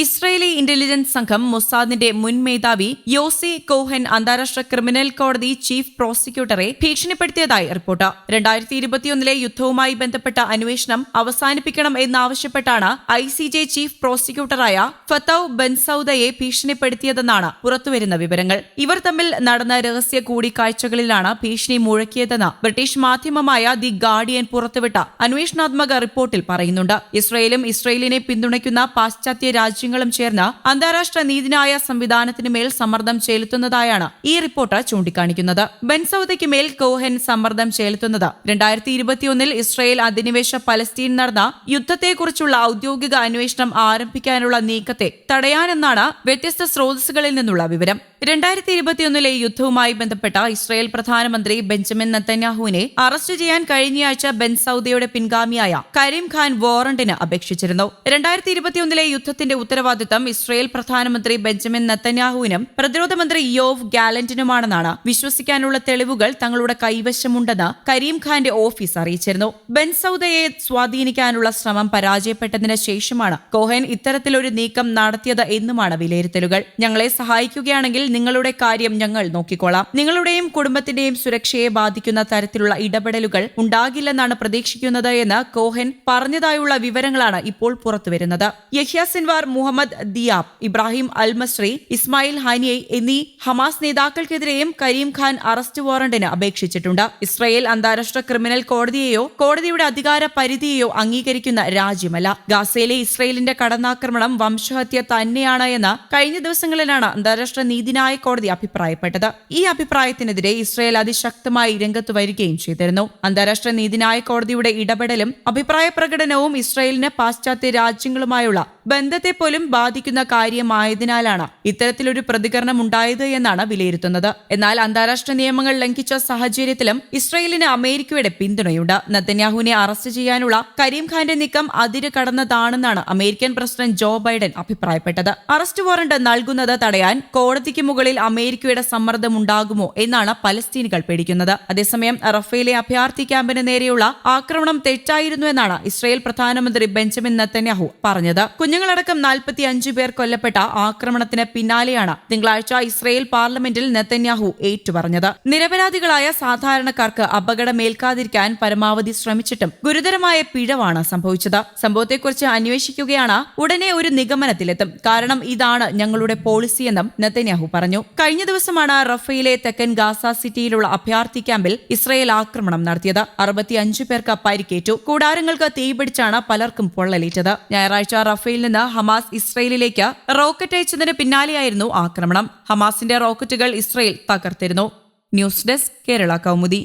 Israeli intelligence സംഘം മൊസാദിന്റെ മുൻ മേധാവി യോസി കോഹൻ അന്താരാഷ്ട്ര ക്രിമിനൽ കോടതി ചീഫ് പ്രോസിക്യൂട്ടറെ ഭീഷണിപ്പെടുത്തിയതായി റിപ്പോർട്ട്. രണ്ടായിരത്തി ഇരുപത്തിയൊന്നിലെ യുദ്ധവുമായി ബന്ധപ്പെട്ട അന്വേഷണം അവസാനിപ്പിക്കണം എന്നാവശ്യപ്പെട്ടാണ് ഐ സി ജെ ചീഫ് പ്രോസിക്യൂട്ടറായ ഫത്തൌ ബൻസൌദയെ ഭീഷണിപ്പെടുത്തിയതെന്നാണ് പുറത്തുവരുന്ന വിവരങ്ങൾ. ഇവർ തമ്മിൽ നടന്ന രഹസ്യ കൂടിക്കാഴ്ചകളിലാണ് ഭീഷണി മുഴക്കിയതെന്ന് ബ്രിട്ടീഷ് മാധ്യമമായ ദി ഗാർഡിയൻ പുറത്തുവിട്ട അന്വേഷണാത്മക റിപ്പോർട്ടിൽ പറയുന്നുണ്ട്. ഇസ്രയേലും ഇസ്രയേലിനെ പിന്തുണയ്ക്കുന്ന പാശ്ചാത്യ രാജ്യങ്ങളും ചേർന്ന് അന്താരാഷ്ട്ര നീതിന്യായ സംവിധാനത്തിന് മേൽ സമ്മർദ്ദം ചെലുത്തുന്നതായാണ് ഈ റിപ്പോർട്ട് ചൂണ്ടിക്കാണിക്കുന്നത്. ബെൻസൌദയ്ക്ക് മേൽ കോഹൻ സമ്മർദ്ദം ചെലുത്തുന്നത്. രണ്ടായിരത്തി ഇരുപത്തിയൊന്നിൽ ഇസ്രയേൽ അധിനിവേശ പലസ്തീൻ നടന്ന യുദ്ധത്തെക്കുറിച്ചുള്ള ഔദ്യോഗിക അന്വേഷണം ആരംഭിക്കാനുള്ള നീക്കത്തെ തടയാനെന്നാണ് വ്യത്യസ്ത സ്രോതസ്സുകളിൽ നിന്നുള്ള വിവരം. രണ്ടായിരത്തി ഇരുപത്തിയൊന്നിലെ യുദ്ധവുമായി ബന്ധപ്പെട്ട ഇസ്രായേൽ പ്രധാനമന്ത്രി ബെഞ്ചമിൻ നത്തന്യാഹുവിനെ അറസ്റ്റ് ചെയ്യാൻ കഴിഞ്ഞയാഴ്ച ബെൻ സൌദിയുടെ പിൻഗാമിയായ കരീം ഖാൻ വോറണ്ടിന് അപേക്ഷിച്ചിരുന്നു. രണ്ടായിരത്തി ഇരുപത്തിയൊന്നിലെ യുദ്ധത്തിന്റെ ഉത്തരവാദിത്തം ഇസ്രായേൽ പ്രധാനമന്ത്രി ബെഞ്ചമിൻ നത്തന്യാഹുവിനും പ്രതിരോധ മന്ത്രി യോവ് ഗാലന്റിനുമാണെന്നാണ് വിശ്വസിക്കാനുള്ള തെളിവുകൾ തങ്ങളുടെ കൈവശമുണ്ടെന്ന് കരീം ഖാന്റെ ഓഫീസ് അറിയിച്ചിരുന്നു. ബെൻ സൌദയെ സ്വാധീനിക്കാനുള്ള ശ്രമം പരാജയപ്പെട്ടതിന് ശേഷമാണ് കോഹൻ ഇത്തരത്തിലൊരു നീക്കം നടത്തിയത് എന്നുമാണ് വിലയിരുത്തലുകൾ. ഞങ്ങളെ സഹായിക്കുകയാണെങ്കിൽ നിങ്ങളുടെ കാര്യം ഞങ്ങൾ നോക്കിക്കോളാം. നിങ്ങളുടെയും കുടുംബത്തിന്റെയും സുരക്ഷയെ ബാധിക്കുന്ന തരത്തിലുള്ള ഇടപെടലുകൾ ഉണ്ടാകില്ലെന്നാണ് പ്രതീക്ഷിക്കുന്നത് എന്ന് കോഹൻ പറഞ്ഞതായുള്ള വിവരങ്ങളാണ് ഇപ്പോൾ പുറത്തുവരുന്നത്. Yahya Sinwar Mohammed Diab Ibrahim al Masri Ismail Haniyeh എന്നീ ഹമാസ് നേതാക്കൾക്കെതിരെയും കരീം ഖാൻ അറസ്റ്റ് വാറണ്ടിന് അപേക്ഷിച്ചിട്ടുണ്ട്. ഇസ്രായേൽ അന്താരാഷ്ട്ര ക്രിമിനൽ കോടതിയെയോ കോടതിയുടെ അധികാര പരിധിയെയോ അംഗീകരിക്കുന്ന രാജ്യമല്ല. ഗാസയിലെ ഇസ്രയേലിന്റെ കടന്നാക്രമണം വംശഹത്യ തന്നെയാണ് എന്ന് കഴിഞ്ഞ ദിവസങ്ങളിലാണ് അന്താരാഷ്ട്ര നീതിന്യായ കോടതി അഭിപ്രായപ്പെട്ടത്. ഈ അഭിപ്രായത്തിനെതിരെ ഇസ്രയേൽ അതിശക്തമായി രംഗത്ത് വരികയും ചെയ്തിരുന്നു. അന്താരാഷ്ട്ര നീതിന്യായ കോടതിയുടെ ഇടപെടലും അഭിപ്രായ പ്രകടനവും ഇസ്രയേലിന് പാശ്ചാത്യ രാജ്യങ്ങളുമായുള്ള ബന്ധത്തെ പോലും ബാധിക്കുന്ന കാര്യമായതിനാലാണ് ഇത്തരത്തിലൊരു പ്രതികരണം ഉണ്ടായത് എന്നാണ് വിലയിരുത്തുന്നത്. എന്നാൽ അന്താരാഷ്ട്ര നിയമങ്ങൾ ലംഘിച്ച സാഹചര്യത്തിലും ഇസ്രയേലിന് അമേരിക്കയുടെ പിന്തുണയുണ്ട്. നത്തന്യാഹുവിനെ അറസ്റ്റ് ചെയ്യാനുള്ള കരീം ഖാന്റെ നീക്കം അതിര് കടന്നതാണെന്നാണ് അമേരിക്കൻ പ്രസിഡന്റ് ജോ ബൈഡൻ അഭിപ്രായപ്പെട്ടത്. അറസ്റ്റ് വാറണ്ട് നൽകുന്നത് തടയാൻ കോടതിക്ക് മുകളിൽ അമേരിക്കയുടെ സമ്മർദ്ദമുണ്ടാകുമോ എന്നാണ് പലസ്തീനുകൾ പേടിക്കുന്നത്. അതേസമയം റഫേലെ അഭയാർത്ഥി ക്യാമ്പിന് നേരെയുള്ള ആക്രമണം തെറ്റായിരുന്നു എന്നാണ് ഇസ്രായേൽ പ്രധാനമന്ത്രി ബെഞ്ചമിൻ നത്തന്യാഹു പറഞ്ഞത്. കുഞ്ഞുങ്ങളടക്കം നാൽപ്പത്തി അഞ്ചു പേർ കൊല്ലപ്പെട്ട ആക്രമണത്തിന് പിന്നാലെയാണ് തിങ്കളാഴ്ച ഇസ്രായേൽ പാർലമെന്റിൽ നെത്തന്യാഹു ഏറ്റുപറഞ്ഞത്. നിരപരാധികളായ സാധാരണക്കാർക്ക് അപകടമേൽക്കാതിരിക്കാൻ പരമാവധി ശ്രമിച്ചിട്ടും ഗുരുതരമായ പിഴവാണ് സംഭവിച്ചത്. സംഭവത്തെക്കുറിച്ച് അന്വേഷിക്കുകയാണ് ഉടനെ ഒരു നിഗമനത്തിലെത്തും. കാരണം ഇതാണ് ഞങ്ങളുടെ പോളിസിയെന്നും നെത്തന്യാഹു പറഞ്ഞു. കഴിഞ്ഞ ദിവസമാണ് റഫയിലെ തെക്കൻ ഗാസ സിറ്റിയിലുള്ള അഭയാർത്ഥി ക്യാമ്പിൽ ഇസ്രയേൽ ആക്രമണം നടത്തിയത്. അറുപത്തിയഞ്ചു പേർക്ക് പരിക്കേറ്റു. കൂടാരങ്ങൾക്ക് തീപിടിച്ചാണ് പലർക്കും പൊള്ളലേറ്റത്. ഞായറാഴ്ച റഫയിൽ നിന്ന് ഹമാസ് ഇസ്രയേലിലേക്ക് റോക്കറ്റ് അയച്ചതിന് പിന്നാലെയായിരുന്നു ആക്രമണം. ഹമാസിന്റെ റോക്കറ്റുകൾ Israel തകർത്തിരുന്നു. News desk Kerala Kaumudi.